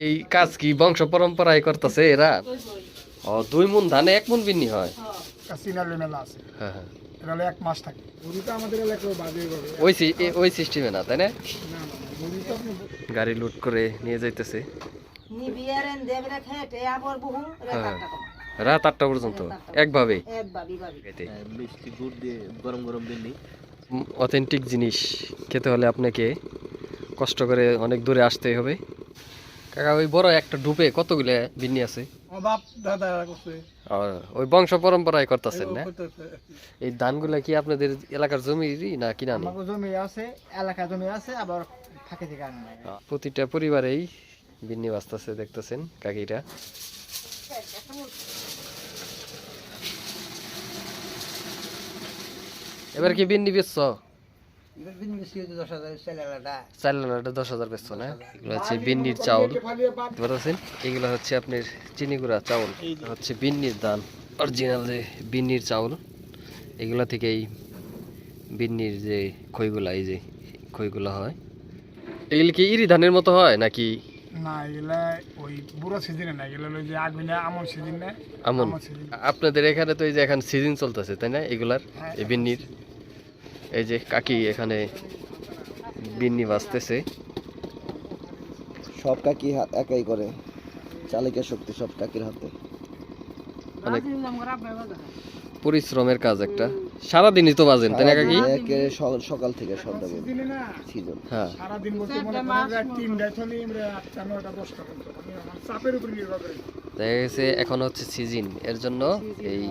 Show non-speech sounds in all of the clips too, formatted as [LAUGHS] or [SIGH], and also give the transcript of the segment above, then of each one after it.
এই কাজ কি বংশ পরম্পরায় করতেছে এরা? ও দুই মন ধানে এক মন বিন্নি হয়? সিনারি মেলা আছে। হ্যাঁ হ্যাঁ। এটা এক মাস থাকে। মুড়ি তো আমাদের এলাকায় বাজে হবে ওই সি- ওই সিস্টেমে না তাই না? না না না, মুড়ি তো আপনি গাড়ি লুট করে নিয়ে যাইতেছে। নিবিয়ারেন দেবরে খেটে আবার বহু হ্যাঁ। রাত আটটা পর্যন্ত একভাবে? মিষ্টি গুড় দিয়ে গরম গরম বিন্নি। অথেন্টিক জিনিস খেতে হলে আপনাকে কষ্ট করে অনেক দূরে আসতে হবে। কাকা ওই বড় একটা ডুবে কতগুলো বিন্নি আছে? বাপ দাদা করছে। ওই বংশ পরম্পরায় করতেছেন না? এই ধানগুলা কি আপনাদের এলাকার জমিরই না কিনা নেই জমি আছে এলাকা জমি আছে আবার ফাঁকে থেকে প্রতিটা পরিবারেই বিন্নি বাঁচতেছে দেখতেছেন কাকিরা। এবার কি বিন্নি বেচছ? চাল দশ হাজার বেচছ না? এগুলো হচ্ছে বিন্নির চাউল। দেখতে পাচ্ছেন এগুলো হচ্ছে আপনার চিনি গুঁড়া চাউল হচ্ছে বিন্নির ধান অরিজিনাল যে বিন্নির চাউল এগুলা থেকেই বিন্নির যে খইগুলা এই যে খইগুলা হয়। এগুলি কি ইরি ধানের মতো হয় নাকি? না এগুলা ওই বুড়ো সিজনে না এগুলো হলো যে আগুনে আমন সিজন। না আমন আমন আপনাদের এখানে তো এই যে এখন সিজন চলতেছে তাই না? এগুলার এই বিন্নির? এই যে কাকি এখানে বিন্নি বাজতেছে। সব কাকি হাত একাই করে। চালিকা শক্তি সব কাকির হাতে। অনেক পরিশ্রমের কাজ একটা। সারাদিনই তো বাজেন তাই না কাকি? সকাল সকাল থেকে সন্ধ্যা পর্যন্ত সিজনে হ্যাঁ। সারাদিন বলতে মনে করেন থেকে পর্যন্ত। আমার চাপের উপর নির্ভর করে। দেখা গেছে এখন হচ্ছে সিজন এর জন্য এই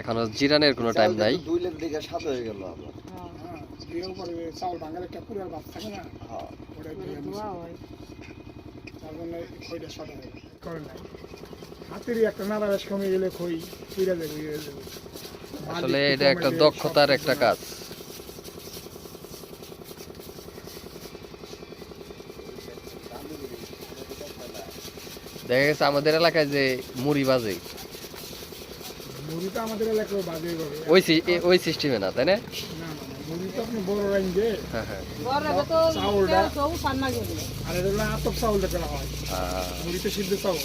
এখনও জিরানের কোনো টাইম নাই। দুই লেগ দিকে সাত হয়ে গেল আমরা দিয়ে উপরে চাউল ভাঙালে একটা পুরার ভাত থাকে না? ওটা দিয়ে তার জন্য খইটা সাদা করে নাই। হাতেরই একটা নাড়াবেশ কমে গেলে খই ফিরে যাবে যাবে। আসলে এটা একটা দক্ষতার একটা কাজ দেখা গেছে আমাদের এলাকায় যে মুড়ি বাজে। মুড়ি তো আমাদের এলাকায় বাজে ওই ওই সিস্টেমে না তাই না? তো আপনি বড় হ্যাঁ হ্যাঁ। চাউলটা- হ্যাঁ। আর এটা হলো আতপ চাউলটা করা হয়। তো সিদ্ধ চাউল।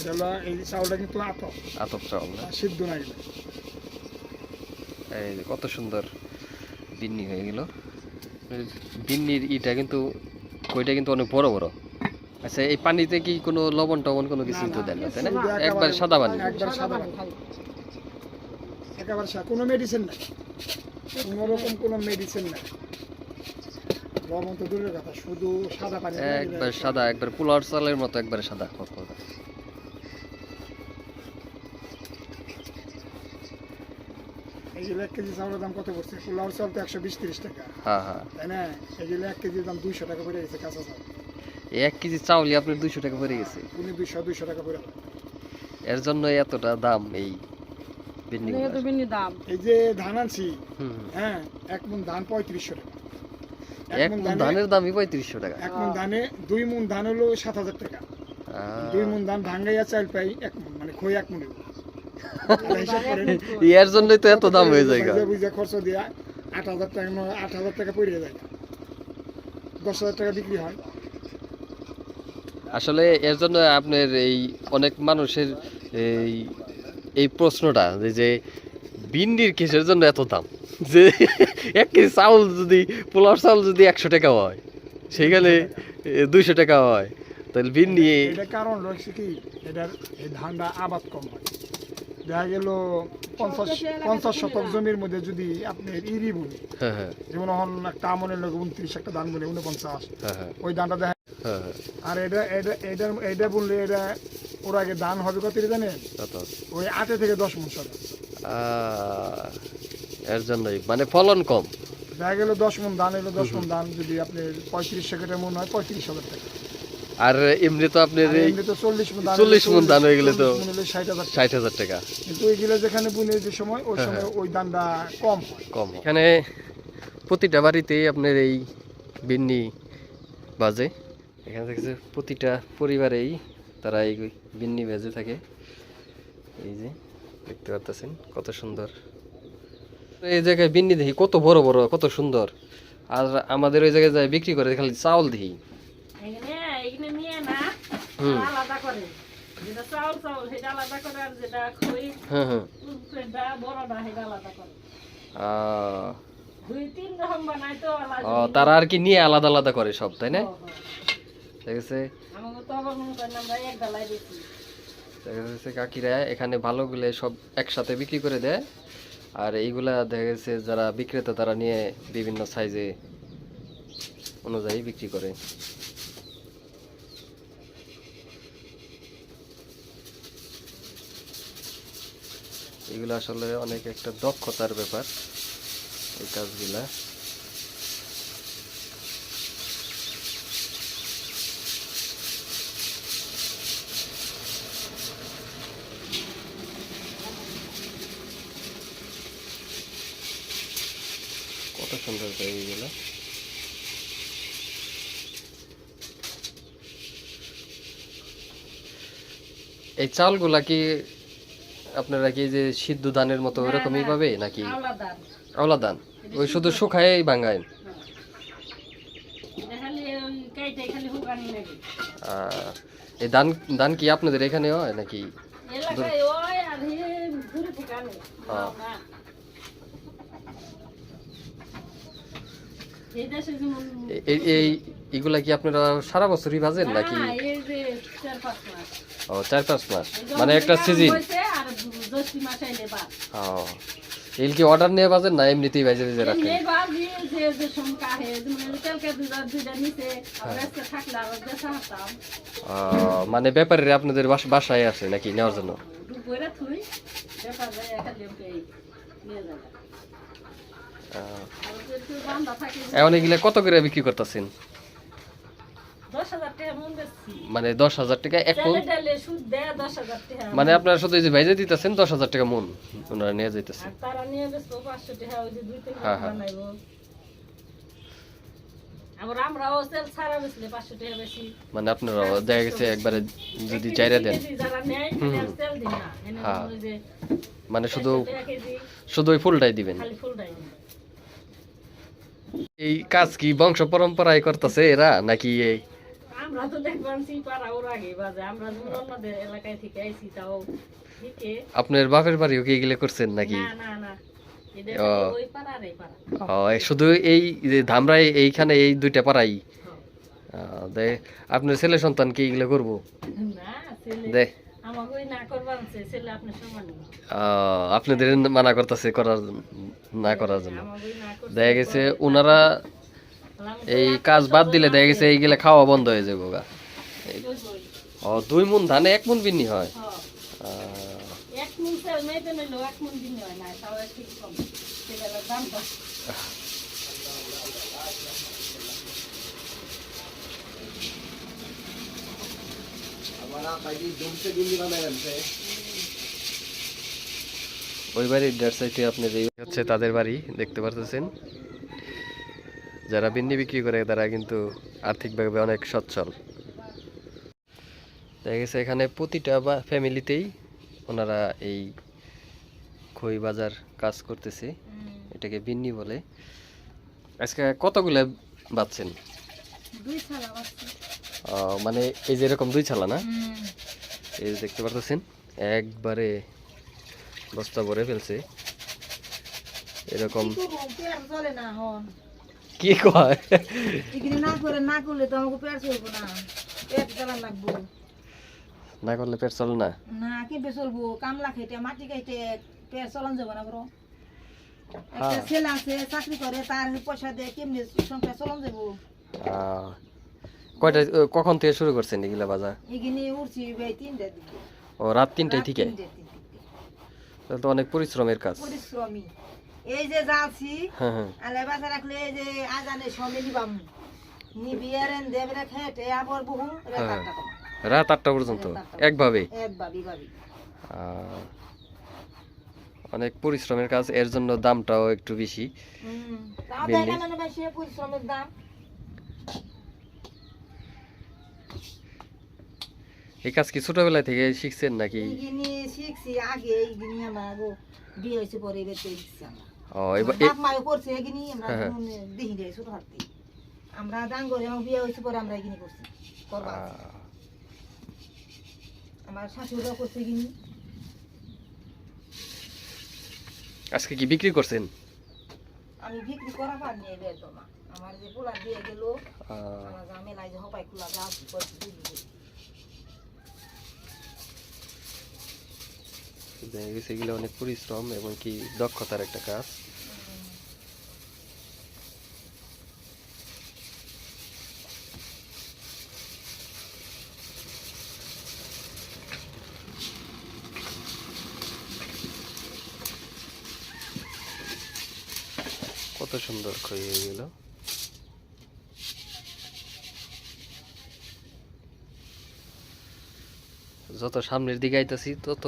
এটা হলো এই চাউলটা কিন্তু আতপ। আতপ চাউল না? সিদ্ধ না এই কত সুন্দর বিন্নি হয়ে গেল। বিন্নির ইটা কিন্তু কইটা কিন্তু অনেক বড় বড়। আচ্ছা এই পানিতে কি কোনো লবণ টবণ কোনো কিছু দেন না তাই না? একেবারে- সাদা পানি। একবার কোনো মেডিসিন নাই। কোনো রকম কোনো মেডিসিন নাই। লবণ তো দূরের কথা শুধু সাদা পানি একবার সাদা একবার পোলার চালের মতো একবারে সাদা কতকতা। এই যে এক কেজি চাউলের দাম কত পড়ছে? পোলাও চাল তো একশো বিশ তিরিশ টাকা। হ্যাঁ হ্যাঁ। তাই না? এই যে এক কেজির দাম দুইশো টাকা পড়ে গেছে কাঁচা চাল। এক কেজি চাউলই আপনার দুইশো টাকা পড়ে গেছে। উনি দুইশো দুইশো টাকা পড়ে। এর জন্য এতটা দাম এই বিন্নি তো দাম। এই যে ধান আনছি হ্যাঁ এক মন ধান পঁয়ত্রিশশো টাকা। এক মণ ধানের দামই পঁয়ত্রিশশো টাকা। এক মন ধানে দুই মন ধান হলো সাত হাজার টাকা। দুই মন ধান ভাঙ্গাইয়া চাল পাই এক মন মানে খই এক মনে হিসাব [LAUGHS] এর জন্যই তো এত দাম হয়ে যায়। বুঝে বুঝে খরচ দিয়া আট হাজার টাকা আট হাজার টাকা পড়ে যায়। দশ হাজার টাকা বিক্রি হয়। আসলে এর জন্য আপনার এই অনেক মানুষের এই এই প্রশ্নটা যে যে বিন্ডির কিসের জন্য এত দাম? যে এক কেজি চাউল যদি পোলার চাউল যদি একশো টাকা হয় সেখানে দুইশো টাকা হয় তাহলে বিন্ডি এটা কারণ রয়েছে কি? এটার এই ধানটা আবাদ কম হয়। দেখা গেল পঞ্চাশ পঞ্চাশ শতক জমির মধ্যে যদি আপনি ইরি বুনি হ্যাঁ হ্যাঁ। যেমন এখন একটা আমনের লোক উনত্রিশ একটা ধান বুনে উনপঞ্চাশ। হ্যাঁ হ্যাঁ। ওই ধানটা দেখা আর এটা এটা এটা এটা বললে এটা ওর আগে ধান হবে কত জানেন? ওই আটে থেকে দশ মন এর জন্যই। মানে ফলন কম। দেখা গেল দশ মন ধান এলো দশ মন ধান যদি আপনি পঁয়ত্রিশ টাকা মন হয় পঁয়ত্রিশ হাজার টাকা। আর এমনি তো আপনার চল্লিশ মন ধান 40 মণ ধান হয়ে গেলে তো ষাট হাজার টাকা। কিন্তু ওইগুলো যেখানে বুনে যে সময় ওই হ্যাঁ, সময় ওই ধানটা কম কম এখানে প্রতিটা বাড়িতেই আপনার এই বিন্নি বাজে। এখানে দেখছে প্রতিটা পরিবারেই তারা এই বিন্নি বেজে থাকে। এই যে দেখতে পারতেছেন কত সুন্দর। এই জায়গায় বিন্নি দেখি কত বড় বড় কত সুন্দর। আর আমাদের ওই জায়গায় যায় বিক্রি করে খালি চাউল দেখি। হুম। হ্যাঁ হ্যাঁ। তারা আর কি নিয়ে আলাদা আলাদা করে সব তাই না? ঠিক আছে? দেখা যাচ্ছে কাকিরা এখানে ভালোগুলো সব একসাথে বিক্রি করে দেয়। আর এইগুলা দেখা গেছে যারা বিক্রেতা তারা নিয়ে বিভিন্ন সাইজে অনুযায়ী বিক্রি করে। এগুলো আসলে অনেক একটা দক্ষতার ব্যাপার এই কাজগুলা। সুন্দর করে এইগুলো এই চালগুলা কি আপনারা কি যে সিদ্ধ ধানের মতো ওরকমই পাবে নাকি? আওলা ধান। ওই শুধু শুকায় আহ, এই ধান ধান কি আপনাদের এখানে হয় নাকি? এলাকায় ওই আর হে ঘুরে হুকানি হ্যাঁ। না এই এগুলা কি আপনারা সারা বছরই ভাজেন নাকি? ও চার পাঁচ মাস। মানে একটা সিজন ও এল কি অর্ডার নিয়ে ভাজেন না এমনিতেই রাখেন? বাজি যে যে সংখ্যা হে মানে ব্যাপারীরা আপনাদের বাস- বাসায় আসে নাকি নেওয়ার জন্য? এখন এগুলা কত করে বিক্রি করতেছেন? মন মানে দশ হাজার টাকা এক মন টাকা মানে আপনারা শুধু যে ভেজে দিতেছেন দশ হাজার টাকা মন ওনারা নিয়ে যাইতেছে। হ্যাঁ, হ্যাঁ। মানে আপনারা দেখা গেছে একবারে যদি চাইরা দেন। হ্যাঁ। মানে শুধু শুধু ওই ফুলটাই দিবেন। এই কাজ কি বংশ পরম্পরায় করতেছে এরা নাকি এই? আমরা তো দেখবাম পাড়া ওর আগে বাজে। আমরা অন্যদের এলাকায় থেকে আইছি তাও আপনার বাপের বাড়িও কি এগুলো করছেন নাকি? না না শুধু এই ধামরাই এইখানে এই দুইটা পাড়াই? আপনার ছেলে সন্তান কি এগুলো করব? দে। আমাকে ওই না করবার আছে ছেলে আপনার সমান আহ, আপনাদের মানা করতেছে করার না করার জন্য। দেখা গেছে ওনারা এই কাজ বাদ দিলে দেখা গেছে এইগুলা খাওয়া বন্ধ হয়ে যাব গা। ও দুই মন ধানে এক মন বিন্নি হয়? হ্যাঁ। এক ওই বাড়ির দেড় সাইডে আপনার এই হচ্ছে তাদের বাড়ি দেখতে পারতেছেন। যারা বিন্নি বিক্রি করে তারা কিন্তু আর্থিকভাবে অনেক সচ্ছল। দেখা গেছে এখানে প্রতিটা বা ফ্যামিলিতেই ওনারা এই খই বাজার কাজ করতেছে। এটাকে বিন্নি বলে। আজকে কতগুলো বাচ্ছেন? দুই ছাড়া মানে এই যে এরকম দুই ছালা না? এই যে দেখতে পারতেছেন একবারে বস্তা ভরে ফেলছে। এরকম কি কয়? না করে না করলে তো আমাকে পেট চলবো না। পেট লাগবো। না করলে পেট চলে না? না কেমবে চলবো? কামলা খেটে মাটি খাইতে পেট চলান যাব না বড় একটা হ্যাঁ। ছেলে আছে চাকরি করে তার পয়সা দিয়ে কেমনি সংসার চলান যাব? কয়টা কখন থেকে শুরু করছেন এগুলা বাজার? ও রাত তিনটায় থেকে। তাহলে তো অনেক পরিশ্রমের কাজ। পরিশ্রমী এই যে যাচ্ছি হ্যাঁ হ্যাঁ। আলে বাসা রাখলে এই যে আজানে সময় নিবাম। নিবি আর খেটে আবার বহু রে হ্যাঁ। রাত আটটা পর্যন্ত? একভাবে? অনেক পরিশ্রমের কাজ এর জন্য দামটাও একটু বেশি। পরিশ্রমের দাম। এই কাজ কি ছোটবেলা থেকে শিখছেন নাকি? শিখছি আগে এইগিনি আমার বিয়ে হয়েছে পরে এবার শিখছি আমরা। ও এবার বাপ মাও করছে এগিনি আমরা হ্যাঁ, হ্যাঁ। দেখি যাই ছোট হাতে আমরা ডাঙ্গরে আমার বিয়ে হয়েছে পরে আমরা এগিনি করছি করবা আমার করছে আজকে কি বিক্রি করছেন? আমি বিক্রি করা পার নিয়ে তো না আমার যে পোলা দিয়ে গেল আমার ঝামেলায় যে হপাই খোলা গেছে এগুলো অনেক পরিশ্রম এবং কি দক্ষতার একটা কাজ। সুন্দর খয়ে গেল। যত সামনের দিকে আইতাছি তত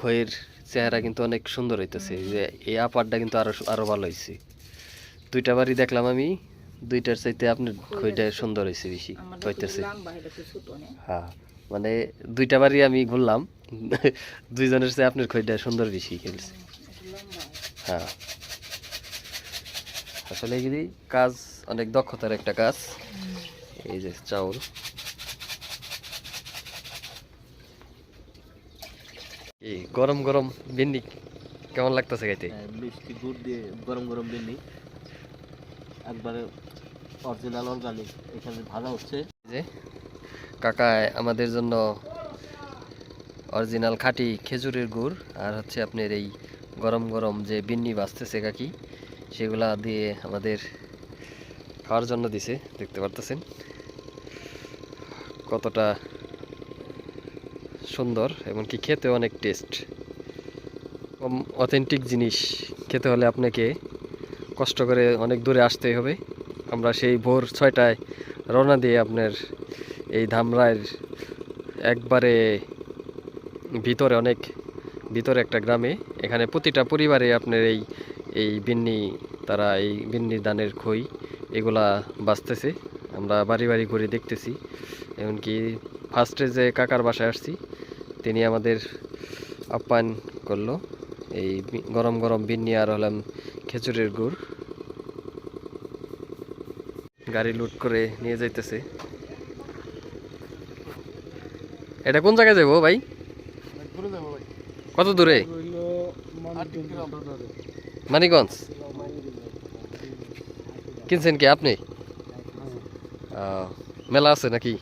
খয়ের চেহারা কিন্তু অনেক সুন্দর হইতেছে। যে এই আপারটা কিন্তু আরও আরও ভালো হয়েছে দুইটা বাড়ি দেখলাম আমি দুইটার চাইতে আপনার খইটা সুন্দর হয়েছে বেশি হইতেছে। হ্যাঁ মানে দুইটা বাড়ি আমি ঘুরলাম [LAUGHS] দুইজনের চেয়ে আপনার খইটা সুন্দর বেশি খেলছে। হ্যাঁ। আসলে এগুলি কাজ অনেক দক্ষতার একটা কাজ। এই যে চাউল। এই গরম গরম ভিন্ডি কেমন লাগতেছে খাইতে হ্যাঁ, মিষ্টি গুড় দিয়ে গরম গরম বিন্নি। একবারে অরিজিনাল অর্গানিক এখানে ভাজা হচ্ছে। যে কাকা আমাদের জন্য অরিজিনাল খাঁটি খেজুরের গুড় আর হচ্ছে আপনার এই গরম গরম যে বিন্নি বাজতেছে কাকি। সেগুলা দিয়ে আমাদের খাওয়ার জন্য দিছে, দেখতে পারতেছেন। কতটা সুন্দর এবং কি খেতে অনেক টেস্ট অথেন্টিক জিনিস খেতে হলে আপনাকে কষ্ট করে অনেক দূরে আসতে হবে। আমরা সেই ভোর ছয়টায় রওনা দিয়ে আপনার এই ধামরায়ের একবারে ভিতরে অনেক, ভিতরে একটা গ্রামে, এখানে প্রতিটা পরিবারে আপনার এই এই বিন্নি তারা এই বিন্নি দানের খই এগুলা বাঁচতেছে। আমরা বাড়ি বাড়ি ঘুরে দেখতেছি। এমনকি ফার্স্টে যে কাকার বাসায় আসছি তিনি আমাদের আপ্যায়ন করল। এই গরম গরম বিন্নি আর হলাম খেজুরের গুড়। গাড়ি লুট করে নিয়ে যাইতেছে। এটা কোন জায়গায় যাব ভাই। কত দূরে। মানিকগঞ্জ? কিনছেন কি আপনি? মেলা আছে নাকি?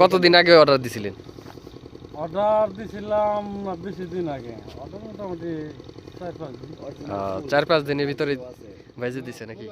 কতদিন আগে অর্ডার দিছিলেন? অর্ডার দিছিলাম বেশি দিন আগে। অর্ডার মোটামুটি চার পাঁচ দিন। চার পাঁচ দিনের ভিতরে ভেজে দিছে নাকি?